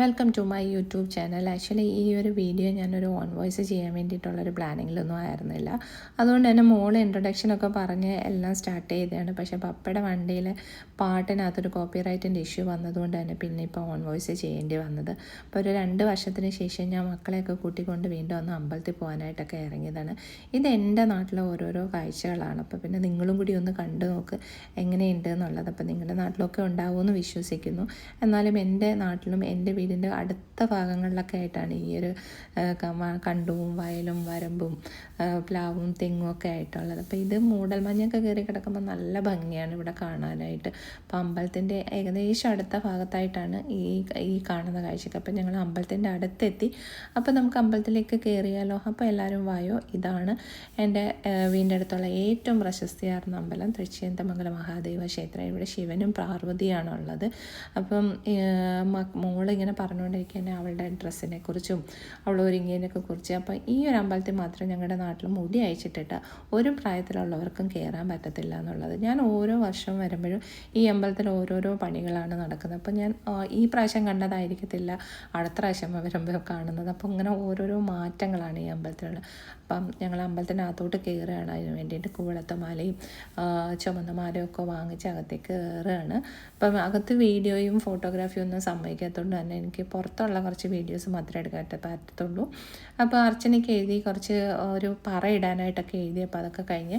Welcome to my YouTube channel actually ഈ ഒരു video ഞാനൊരു ഓൺ വോയിസ് ചെയ്യാൻ വേണ്ടിയിട്ടുള്ളൊരു പ്ലാനിങ്ങിലൊന്നും ആയിരുന്നില്ല. അതുകൊണ്ട് തന്നെ മോൾ ഇൻട്രൊഡക്ഷനൊക്കെ പറഞ്ഞ് എല്ലാം സ്റ്റാർട്ട് ചെയ്തതാണ്. പക്ഷേ പപ്പയുടെ വണ്ടിയിൽ പാട്ടിനകത്തൊരു കോപ്പി റൈറ്റിന്റെ ഇഷ്യൂ വന്നതുകൊണ്ട് തന്നെ പിന്നെ ഇപ്പോൾ ഓൺ വോയിസ് ചെയ്യേണ്ടി വന്നത്. അപ്പോൾ ഒരു രണ്ട് വർഷത്തിന് ശേഷം ഞാൻ മക്കളെയൊക്കെ കൂട്ടിക്കൊണ്ട് വീണ്ടും ഒന്ന് അമ്പലത്തിൽ പോകാനായിട്ടൊക്കെ ഇറങ്ങിയതാണ്. ഇത് എന്റെ നാട്ടിലെ ഓരോരോ കാഴ്ചകളാണ്. അപ്പോൾ പിന്നെ നിങ്ങളും കൂടി ഒന്ന് കണ്ടു നോക്ക് എങ്ങനെയുണ്ട് എന്നുള്ളത്. അപ്പോൾ നിങ്ങളുടെ നാട്ടിലൊക്കെ ഉണ്ടാവുമെന്ന് വിശ്വസിക്കുന്നു. എന്നാലും എന്റെ നാട്ടിലും എന്റെ വീടിന്റെ അടുത്ത ഭാഗങ്ങളിലൊക്കെ ആയിട്ടാണ് ഈ ഒരു കണ്ടവും വയലും വരമ്പും പ്ലാവും തെങ്ങും ഒക്കെ ആയിട്ടുള്ളത്. അപ്പോൾ ഇത് മൂടൽമഞ്ഞൊക്കെ കയറി കിടക്കുമ്പോൾ നല്ല ഭംഗിയാണ് ഇവിടെ കാണാനായിട്ട്. അപ്പോൾ അമ്പലത്തിന്റെ ഏകദേശം അടുത്ത ഭാഗത്തായിട്ടാണ് ഈ ഈ കാണുന്ന കാഴ്ചക്ക് അപ്പോൾ ഞങ്ങൾ അമ്പലത്തിന്റെ അടുത്തെത്തി. അപ്പോൾ നമുക്ക് അമ്പലത്തിലേക്ക് കയറിയാലോ? അപ്പോൾ എല്ലാവരും വായോ? ഇതാണ് എന്റെ വീടിന്റെ അടുത്തുള്ള ഏറ്റവും പ്രശസ്തിയാർന്ന അമ്പലം. തൃശ്ശേന്തമംഗല മഹാദേവ ക്ഷേത്രം. ഇവിടെ ശിവനും പാർവതിയാണ് ഉള്ളത് അപ്പം ഏഹ്, പറഞ്ഞുകൊണ്ടിരിക്കുകയാണ് അവളുടെ ഡ്രസ്സിനെ കുറിച്ചും അവൾ ഒരുങ്ങിയതിനൊക്കെ കുറിച്ച്. അപ്പം ഈ ഒരു അമ്പലത്തിൽ മാത്രം ഞങ്ങളുടെ നാട്ടിൽ മുടി അയച്ചിട്ടിട്ട് ഒരു പ്രായത്തിലുള്ളവർക്കും കയറാൻ പറ്റത്തില്ല എന്നുള്ളത്. ഞാൻ ഓരോ വർഷവും വരുമ്പോഴും ഈ അമ്പലത്തിൽ ഓരോരോ പണികളാണ് നടക്കുന്നത്. അപ്പം ഞാൻ ഈ പ്രാവശ്യം കണ്ടതായിരിക്കത്തില്ല. അടുത്ത പ്രാവശ്യം വരുമ്പോൾ കാണുന്നത്. അപ്പം ഇങ്ങനെ ഓരോരോ മാറ്റങ്ങളാണ് ഈ അമ്പലത്തിലുള്ള. അപ്പം ഞങ്ങൾ അമ്പലത്തിനകത്തോട്ട് കയറുകയാണ്. അതിന് വേണ്ടിയിട്ട് കൂവളത്തമാലയും ആ, ചുമന്ന മാലയും ഒക്കെ വാങ്ങിച്ച് അകത്തേക്ക് കയറുകയാണ്. അപ്പം അകത്ത് വീഡിയോയും ഫോട്ടോഗ്രാഫിയും ഒന്നും സമ്മതിക്കാത്തതുകൊണ്ട് തന്നെ എനിക്ക് പുറത്തുള്ള കുറച്ച് വീഡിയോസ് മാത്രമേ എടുക്കാൻ പറ്റത്തുള്ളൂ. അപ്പോൾ അർച്ചനയ്ക്ക് എഴുതി കുറച്ച് ഒരു പറ ഇടാനായിട്ടൊക്കെ എഴുതി. അപ്പോൾ അതൊക്കെ കഴിഞ്ഞ്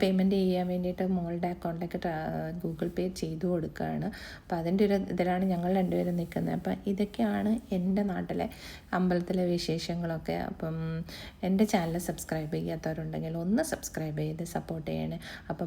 പേയ്മെന്റ് ചെയ്യാൻ വേണ്ടിയിട്ട് മോളുടെ അക്കൗണ്ടിലേക്ക് ഗൂഗിൾ പേ ചെയ്തു കൊടുക്കുകയാണ്. അപ്പോൾ അതിന്റെ ഒരു ഇതിലാണ് ഞങ്ങൾ രണ്ടുപേരും നിൽക്കുന്നത്. അപ്പം ഇതൊക്കെയാണ് എന്റെ നാട്ടിലെ അമ്പലത്തിലെ വിശേഷങ്ങളൊക്കെ. അപ്പം എന്റെ ചാനൽ സബ്സ്ക്രൈബ് ചെയ്യാത്തവരുണ്ടെങ്കിൽ ഒന്ന് സബ്സ്ക്രൈബ് ചെയ്ത് സപ്പോർട്ട് ചെയ്യണേ. അപ്പം